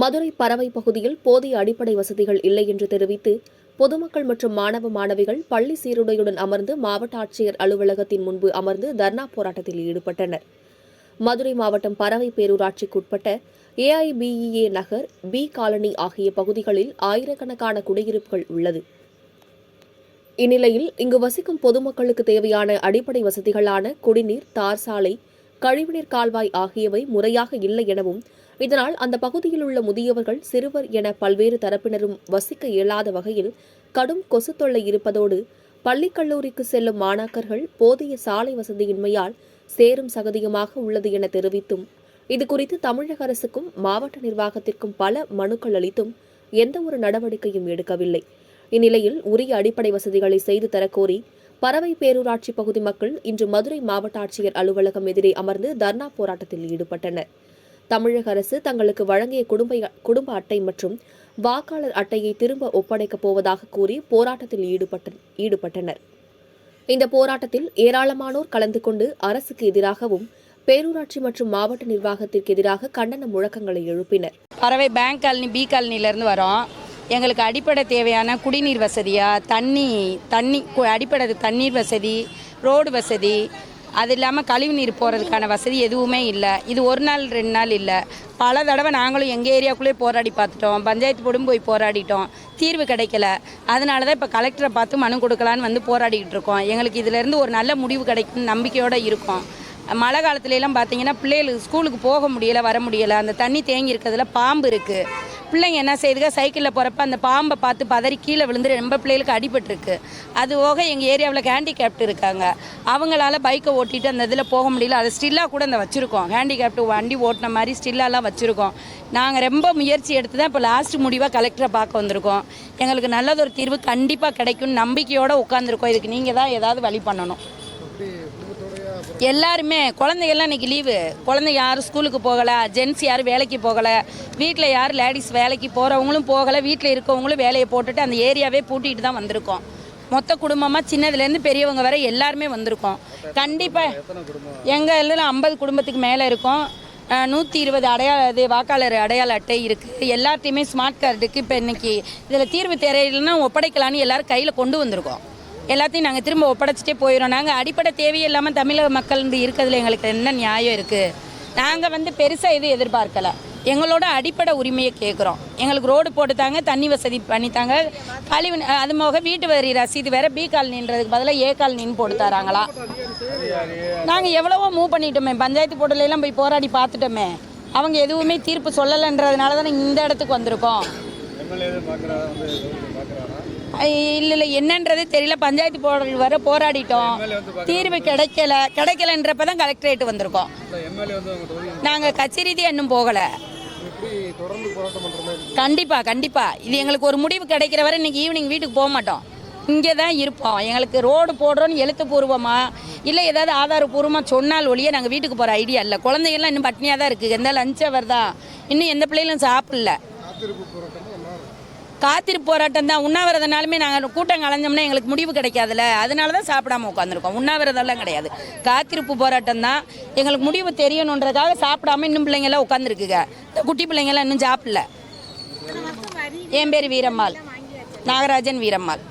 மதுரை பறவை பகுதியில் போதிய அடிப்படை வசதிகள் இல்லை என்று தெரிவித்து பொதுமக்கள் மற்றும் மாணவ மாணவிகள் பள்ளி சீருடையுடன் அமர்ந்து மாவட்ட ஆட்சியர் அலுவலகத்தின் முன்பு அமர்ந்து தர்ணா போராட்டத்தில் ஈடுபட்டனர். மதுரை மாவட்டம் பறவை பேரூராட்சிக்குட்பட்ட ஏஐபிஇஏ நகர் பி காலனி ஆகிய பகுதிகளில் ஆயிரக்கணக்கான குடியிருப்புகள் உள்ளது. இந்நிலையில் இங்கு வசிக்கும் பொதுமக்களுக்கு தேவையான அடிப்படை வசதிகளான குடிநீர் தார் சாலை கழிவுநீர் கால்வாய் ஆகியவை முறையாக இல்லை எனவும் இதனால் அந்த பகுதியில் உள்ள முதியவர்கள் சிறுவர் என பல்வேறு தரப்பினரும் வசிக்க இயலாத வகையில் கடும் கொசு தொல்லை இருப்பதோடு பள்ளி கல்லூரிக்கு செல்லும் மாணாக்கர்கள் போதிய சாலை வசதியின்மையால் சேரும் சகதியுமாக உள்ளது என தெரிவித்தும் இதுகுறித்து தமிழக அரசுக்கும் மாவட்ட நிர்வாகத்திற்கும் பல மனுக்கள் அளித்தும் எந்த ஒரு நடவடிக்கையும் எடுக்கவில்லை. இந்நிலையில் உரிய அடிப்படை வசதிகளை செய்து தரக்கோரி பறவை பேரூராட்சி பகுதி மக்கள் இன்று மதுரை மாவட்ட ஆட்சியர் அலுவலகம் எதிரே அமர்ந்து தர்ணா போராட்டத்தில் ஈடுபட்டனர். தமிழக அரசு தங்களுக்கு வழங்கிய குடும்ப குடும்ப அட்டை மற்றும் வாக்காளர் அட்டையை திரும்ப ஒப்படைக்கப் போவதாக கூறி போராட்டத்தில் ஈடுபட்ட ஈடுபட்டனர். இந்த போராட்டத்தில் ஏராளமானோர் கலந்து கொண்டு அரசுக்கு எதிராகவும் பேரூராட்சி மற்றும் மாவட்ட நிர்வாகத்திற்கு எதிராக கண்டன முழக்கங்களை எழுப்பினர். பறவை பேங்க் காலனி பி காலனிலேருந்து வரோம். எங்களுக்கு அடிப்படை தேவையான குடிநீர் வசதியாக தண்ணி தண்ணி அடிப்படை தண்ணீர் வசதி ரோடு வசதி அது இல்லாமல் கழிவு நீர் போகிறதுக்கான வசதி எதுவுமே இல்லை. இது ஒரு நாள் ரெண்டு நாள் இல்லை. பல தடவை நாங்களும் எங்கள் ஏரியாக்குள்ளே போராடி பார்த்துட்டோம். பஞ்சாயத்து போடும் போய் போராடிட்டோம். தீர்வு கிடைக்கல. அதனால தான் இப்போ கலெக்டரை பார்த்து மனு கொடுக்கலான்னு வந்து போராடிக்கிட்டு இருக்கோம். எங்களுக்கு இதிலேருந்து ஒரு நல்ல முடிவு கிடைக்கும் நம்பிக்கையோடு இருக்கோம். மழை காலத்துலலாம் பார்த்தீங்கன்னா பிள்ளைகளுக்கு ஸ்கூலுக்கு போக முடியல வர முடியல. அந்த தண்ணி தேங்கி இருக்கிறதுல பாம்பு இருக்குது பிள்ளைங்க என்ன செய்யுதுங்க சைக்கிளில் போகிறப்ப அந்த பாம்பை பார்த்து பதறி கீழே விழுந்து ரொம்ப பிள்ளைகளுக்கு அடிபட்டுருக்கு. அது போக எங்கள் ஏரியாவில் ஹேண்டிகேப்ட் இருக்காங்க. அவங்களால பைக்கை ஓட்டிட்டு அந்த இதில் போக முடியல. அதை ஸ்டில்லாக கூட அந்த வச்சுருக்கோம். ஹேண்டிகேப்டு வண்டி ஓட்டின மாதிரி ஸ்டில்லாலாம் வச்சுருக்கோம். நாங்கள் ரொம்ப முயற்சி எடுத்து தான் இப்போ லாஸ்ட் முடிவாக கலெக்டரை பார்க்க வந்திருக்கோம். எங்களுக்கு நல்லதொரு தீர்வு கண்டிப்பாக கிடைக்கும்னு நம்பிக்கையோடு உட்காந்துருக்கோம் இதுக்கு நீங்கள் தான் ஏதாவது வழி பண்ணணும். எல்லாருமே குழந்தைகள்லாம் இன்றைக்கி லீவு குழந்தைங்க யாரும் ஸ்கூலுக்கு போகலை ஜென்ஸ் யாரும் வேலைக்கு போகலை வீட்டில் யாரும் லேடிஸ் வேலைக்கு போகிறவங்களும் போகலை வீட்டில் இருக்கவங்களும் வேலையை போட்டுட்டு அந்த ஏரியாவே பூட்டிகிட்டு தான் வந்திருக்கோம். மொத்த குடும்பமாக சின்னதுலேருந்து பெரியவங்க வரை எல்லாருமே வந்திருக்கோம். கண்டிப்பாக எங்கள் இதில் ஐம்பது குடும்பத்துக்கு மேலே இருக்கும். நூற்றி இருபது அடையாள இது வாக்காளர் அடையாள அட்டை இருக்குது எல்லாத்தையுமே ஸ்மார்ட் கார்டுக்கு இப்போ இன்னைக்கு இதில் தீர்வு தெரியலன்னா ஒப்படைக்கலான்னு எல்லாரும் கையில் கொண்டு வந்திருக்கோம். எல்லாத்தையும் நாங்கள் திரும்ப ஒப்படைச்சிட்டே போயிடும் நாங்கள் அடிப்படை தேவையில்லாமல் தமிழக மக்கள் வந்து இருக்கிறதுல எங்களுக்கு என்ன நியாயம் இருக்குது நாங்கள் வந்து பெருசாக எதுவும் எதிர்பார்க்கலை. எங்களோட அடிப்படை உரிமையை கேட்குறோம் எங்களுக்கு ரோடு போட்டுத்தாங்க தண்ணி வசதி பண்ணித்தாங்க. கழிவு அது போக வீட்டு வரி ரசீது வேற பி காலனின்றதுக்கு பதிலாக ஏ காலனின்னு போட்டு தராங்களா? நாங்கள் எவ்வளவோ மூவ் பண்ணிட்டோமே. பஞ்சாயத்து போர்டுல போய் போராடி பார்த்துட்டோமே. அவங்க எதுவுமே தீர்ப்பு சொல்லலைன்றதுனால தானே இந்த இடத்துக்கு வந்திருக்கோம். இல்லை இல்லை என்னன்றது தெரியல. பஞ்சாயத்து போர்டு வர போராடிட்டோம். தீர்வு கிடைக்கல. கிடைக்கலன்றப்ப தான் கலெக்டரேட் வந்திருக்கோம். நாங்கள் ரீதியாக இன்னும் போகலை. கண்டிப்பாக கண்டிப்பாக இது எங்களுக்கு ஒரு முடிவு கிடைக்கிற வரை இன்னைக்கு ஈவினிங் வீட்டுக்கு போக மாட்டோம். இங்கே தான் இருப்போம். எங்களுக்கு ரோடு போடுறோன்னு எழுத்துப்பூர்வமா இல்லை ஏதாவது ஆதாரப்பூர்வமாக சொன்னால் ஒழிய நாங்கள் வீட்டுக்கு போகிற ஐடியா இல்லை. குழந்தைகள்லாம் இன்னும் பட்னியாக தான் இருக்குது எந்த லஞ்ச் அவர் தான் இன்னும் எந்த பிள்ளைகளும் சாப்பிடல. காத்திருப்பு போராட்டம் தான். உண்ணாவிரதனாலுமே நாங்கள் கூட்டம் கலைஞ்சோம்னா எங்களுக்கு முடிவு கிடைக்காதுல்ல அதனால தான் சாப்பிடாம உட்காந்துருக்கோம் உண்ணாவிரதம்லாம் கிடையாது. காத்திருப்பு போராட்டம் தான். எங்களுக்கு முடிவு தெரியணுன்றதுக்காக சாப்பிடாம இன்னும் பிள்ளைங்கள உட்காந்துருக்குங்க இந்த குட்டி பிள்ளைங்கள்லாம் இன்னும் சாப்பிடல. என் பேர் வீரம்மாள். நாகராஜன் வீரம்மாள்.